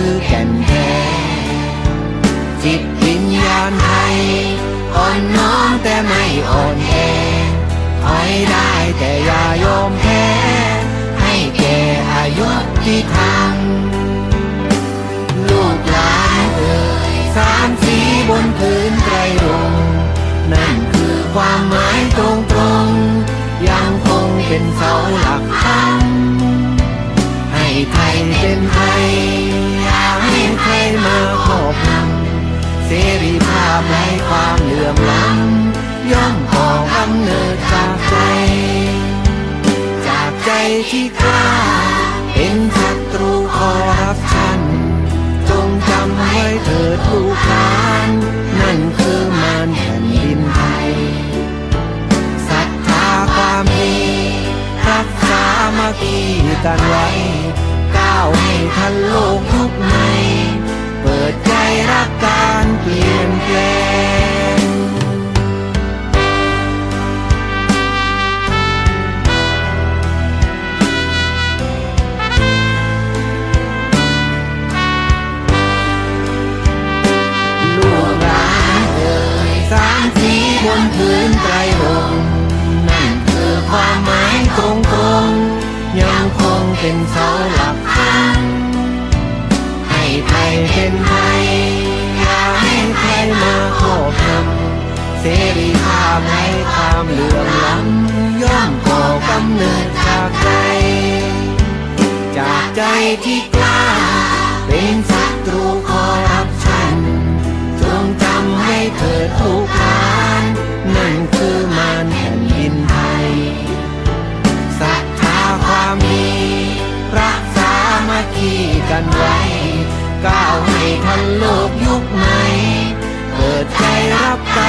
คือแก่นแท้จิตวิญญาณไทย อ่อนน้อมแต่ไม่อ่อนแอถอยได้แต่อย่ายอมแพ้ ให้แก่อายุที่ทำลูกหลานเอ่ยสามสีบนพื้นไตรรงนั่นคือความหมายตรงตรงๆยังคงเป็นเสาหลัก เสรีภาพไร้ความเหลื่อมล้ำย่อมขอกำเนิดจากใจ จากใจที่กล้าเป็นศัตรูคอร์รัปชัน จงจำไว้เถิดลูกหลานนั่นคือมารแผ่นดินไทยศรัทธาความดีรักษามาคีกันไว้ก้าวให้ทัน เป็นเสาหลักธรรมให้ไทยเป็นไทยอย่าให้ใครมาครอบงำเสรีภาพให้ความเหลื่อมล้ำย่อมก่อกำเนิดจากใจจากใจที่กล้าเป็นศัตรูของ กันไว้ก้าวให้ทันโลกยุคใหม่เปิดใจรับกัน